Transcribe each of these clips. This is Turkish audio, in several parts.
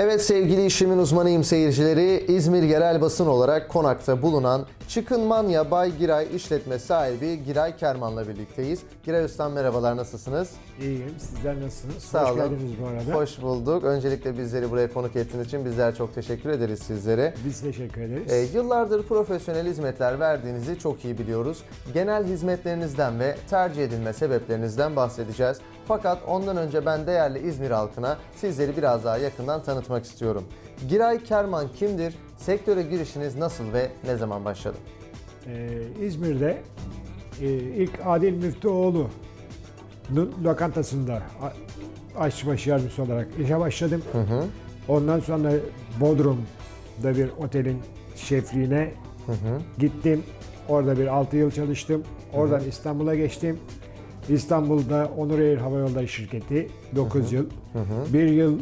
Evet sevgili işimin uzmanıyım seyircileri. İzmir Yerel Basın olarak Konak'ta bulunan Çıkın Manya Bay Giray işletme sahibi Giray Kerman'la birlikteyiz. Giray Ustam merhabalar nasılsınız? İyiyim. Sizler nasılsınız? Sağ Hoş olun. geldiniz bu arada. Hoş bulduk. Öncelikle bizleri buraya konuk ettiğiniz için bizler çok teşekkür ederiz sizlere. Biz teşekkür ederiz. Ee, yıllardır profesyonel hizmetler verdiğinizi çok iyi biliyoruz. Genel hizmetlerinizden ve tercih edilme sebeplerinizden bahsedeceğiz. Fakat ondan önce ben değerli İzmir halkına sizleri biraz daha yakından tanıtmak istiyorum. Giray Kerman kimdir? Sektöre girişiniz nasıl ve ne zaman başladı? Ee, İzmir'de e, ilk Adil Müftüoğlu lo- lokantasında aşçıbaşı yardımcısı olarak işe başladım. Ondan sonra Bodrum'da bir otelin şefliğine gittim. Orada bir 6 yıl çalıştım. Oradan İstanbul'a geçtim. İstanbul'da Onur Air Hava Yolları Şirketi 9 yıl. Bir yıl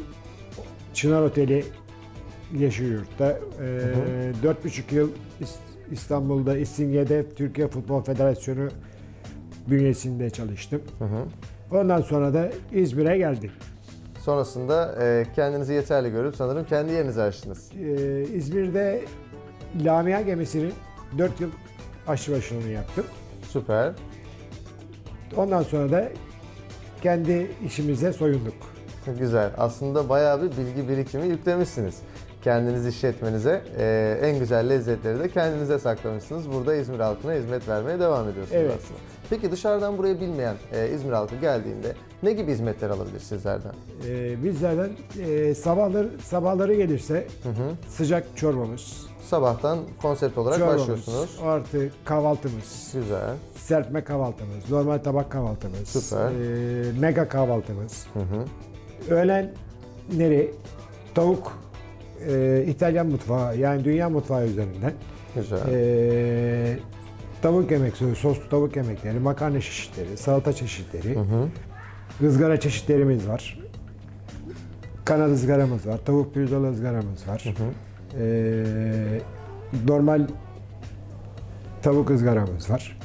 Çınar Oteli Yeşilyurt'ta. Ee, Dört buçuk yıl İs- İstanbul'da İstinye'de Türkiye Futbol Federasyonu bünyesinde çalıştım. Ondan sonra da İzmir'e geldim. Sonrasında e, kendinizi yeterli görüp sanırım kendi yerinizi açtınız. Ee, İzmir'de Lamia gemisinin 4 yıl aşçıbaşılığını yaptım. Süper. Ondan sonra da kendi işimize soyunduk. Güzel. Aslında bayağı bir bilgi birikimi yüklemişsiniz. Kendiniz işletmenize e, en güzel lezzetleri de kendinize saklamışsınız. Burada İzmir halkına hizmet vermeye devam ediyorsunuz Evet. aslında. Peki dışarıdan buraya bilmeyen e, İzmir halkı geldiğinde ne gibi hizmetler alabilir sizlerden? Ee, bizlerden e, sabahları sabahları gelirse sıcak çorbamız, Sabahtan konsept olarak çorbamız, başlıyorsunuz. artı kahvaltımız, Güzel. serpme kahvaltımız, normal tabak kahvaltımız, Süper. e, mega kahvaltımız. Öğlenleri tavuk e, İtalyan mutfağı yani dünya mutfağı üzerinden Güzel. e, tavuk yemekleri, soslu tavuk yemekleri, makarna çeşitleri, salata çeşitleri, ızgara çeşitlerimiz var. Kanat ızgaramız var, tavuk pirzola ızgaramız var. E, normal tavuk ızgaramız var.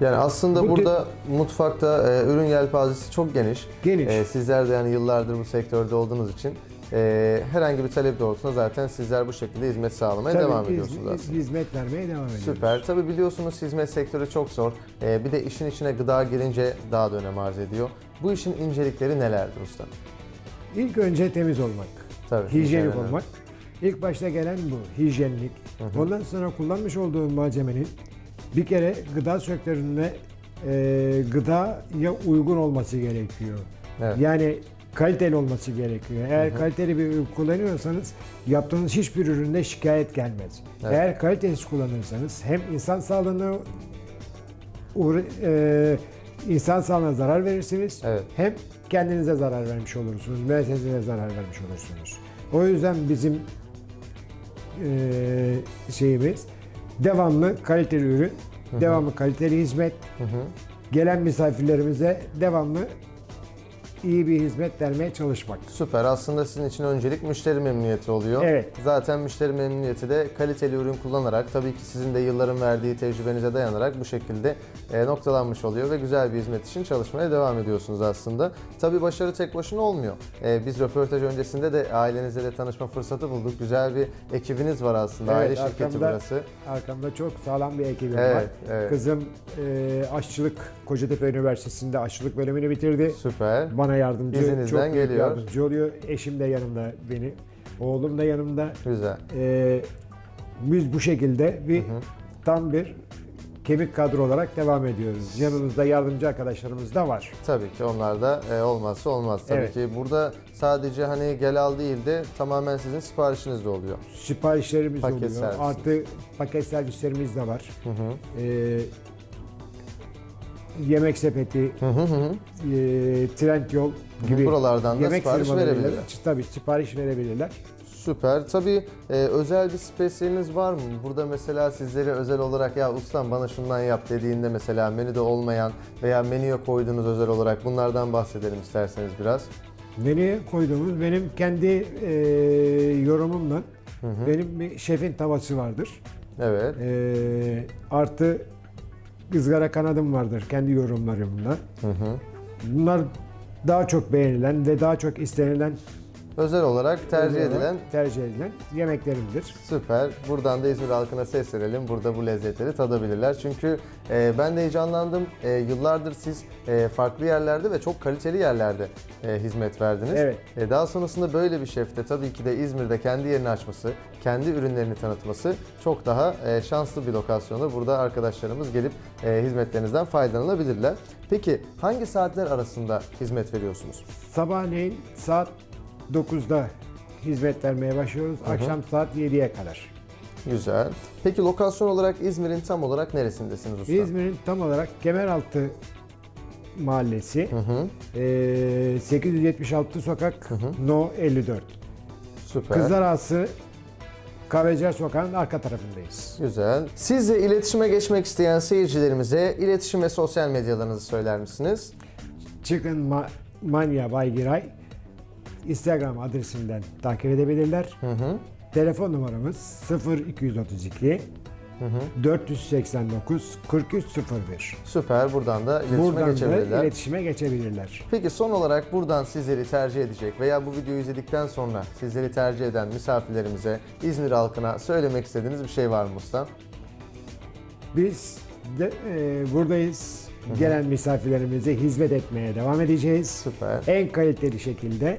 Yani aslında Bu burada mutfakta e, ürün yelpazesi çok geniş. Geniş. E, sizler de yani yıllardır bu sektörde olduğunuz için e, herhangi bir talep doğrultusunda zaten sizler bu şekilde hizmet sağlamaya Tabii devam biz- ediyorsunuz biz aslında. Hizmet vermeye devam ediyoruz. Süper. Tabii biliyorsunuz hizmet sektörü çok zor. E, bir de işin içine gıda girince daha da önem arz ediyor. Bu işin incelikleri nelerdir usta? İlk önce temiz olmak. Tabii. Hijyenik hijyen olmak. İlk başta gelen bu, hijyenlik. Ondan sonra kullanmış olduğun malzemenin bir kere gıda sektöründe e, gıdaya uygun olması gerekiyor. Evet. Yani kaliteli olması gerekiyor. Eğer kaliteli bir ürün kullanıyorsanız yaptığınız hiçbir üründe şikayet gelmez. Evet. Eğer kalitesiz kullanırsanız hem insan sağlığına uğra- e, insan sağlığına zarar verirsiniz. Evet. Hem kendinize zarar vermiş olursunuz, müessesenize zarar vermiş olursunuz. O yüzden bizim e, şeyimiz devamlı kaliteli ürün, devamlı kaliteli hizmet, gelen misafirlerimize devamlı iyi bir hizmet vermeye çalışmak. Süper. Aslında sizin için öncelik müşteri memnuniyeti oluyor. Evet. Zaten müşteri memnuniyeti de kaliteli ürün kullanarak tabii ki sizin de yılların verdiği tecrübenize dayanarak bu şekilde e, noktalanmış oluyor ve güzel bir hizmet için çalışmaya devam ediyorsunuz aslında. Tabii başarı tek başına olmuyor. E, biz röportaj öncesinde de ailenizle de tanışma fırsatı bulduk. Güzel bir ekibiniz var aslında. Evet, Aile şirketi arkamda- burası. Arkamda çok sağlam bir ekibim Evet, var. evet. Kızım e, aşçılık Kocatepe Üniversitesi'nde aşçılık bölümünü bitirdi. Süper. Bana yardımcı, İzinizden çok büyük geliyor. yardımcı oluyor. Eşim de yanımda beni. Oğlum da yanımda. Güzel. Ee, biz bu şekilde bir tam bir kemik kadro olarak devam ediyoruz. Yanımızda yardımcı arkadaşlarımız da var. Tabii ki onlar da e, olmazsa olmaz. Tabii Evet. ki burada sadece hani gel al değil de tamamen sizin siparişiniz de oluyor. Siparişlerimiz Paket oluyor. servis. Artı paket servislerimiz de var. Ee, yemek sepeti, e, trend yol gibi Buralardan da yemek sipariş verebilirler. Tabii sipariş verebilirler. Süper. Tabii e, özel bir spesiyeliniz var mı? Burada mesela sizlere özel olarak ya ustam bana şundan yap dediğinde mesela menüde olmayan veya menüye koyduğunuz özel olarak bunlardan bahsedelim isterseniz biraz. Menüye koyduğumuz benim kendi e, yorumumla benim bir şefin tavası vardır. Evet. E, artı ızgara kanadım vardır kendi yorumlarımla. Bunlar daha çok beğenilen ve daha çok istenilen özel olarak tercih Özel olarak edilen tercih edilen yemeklerimdir. Süper. Buradan da İzmir halkına seslenelim. Burada bu lezzetleri tadabilirler. Çünkü e, ben de heyecanlandım. E, yıllardır siz e, farklı yerlerde ve çok kaliteli yerlerde e, hizmet verdiniz. Evet. E, daha sonrasında böyle bir şefte tabii ki de İzmir'de kendi yerini açması, kendi ürünlerini tanıtması çok daha e, şanslı bir lokasyonda. Burada arkadaşlarımız gelip e, hizmetlerinizden faydalanabilirler. Peki hangi saatler arasında hizmet veriyorsunuz? Sabahleyin saat 9'da hizmet vermeye başlıyoruz. Akşam saat 7'ye kadar. Güzel. Peki lokasyon olarak İzmir'in tam olarak neresindesiniz usta? İzmir'in tam olarak Kemeraltı Mahallesi, eee, 876 sokak, No 54. Süper. Kızlar Ağası Kahveciler Sokağı'nın arka tarafındayız. Güzel. Siz de iletişime geçmek isteyen seyircilerimize iletişim ve sosyal medyalarınızı söyler misiniz? Çıkın Ma- Manya Baygiray Instagram adresinden takip edebilirler. Telefon numaramız 0232 489 4301. Süper. Buradan da iletişime Buradan da geçebilirler. iletişime geçebilirler. Peki son olarak buradan sizleri tercih edecek veya bu videoyu izledikten sonra sizleri tercih eden misafirlerimize, İzmir halkına söylemek istediğiniz bir şey var mı usta? Biz de e, buradayız. Gelen misafirlerimize hizmet etmeye devam edeceğiz. Süper. En kaliteli şekilde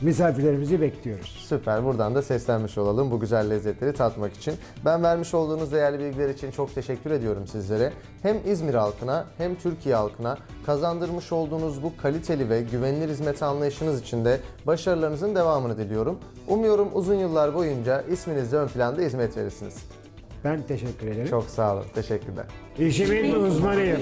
misafirlerimizi bekliyoruz. Süper. Buradan da seslenmiş olalım bu güzel lezzetleri tatmak için. Ben vermiş olduğunuz değerli bilgiler için çok teşekkür ediyorum sizlere. Hem İzmir halkına hem Türkiye halkına kazandırmış olduğunuz bu kaliteli ve güvenilir hizmet anlayışınız için de başarılarınızın devamını diliyorum. Umuyorum uzun yıllar boyunca isminizle ön planda hizmet verirsiniz. Ben teşekkür ederim. Çok sağ olun. Teşekkürler. İşimin uzmanıyım.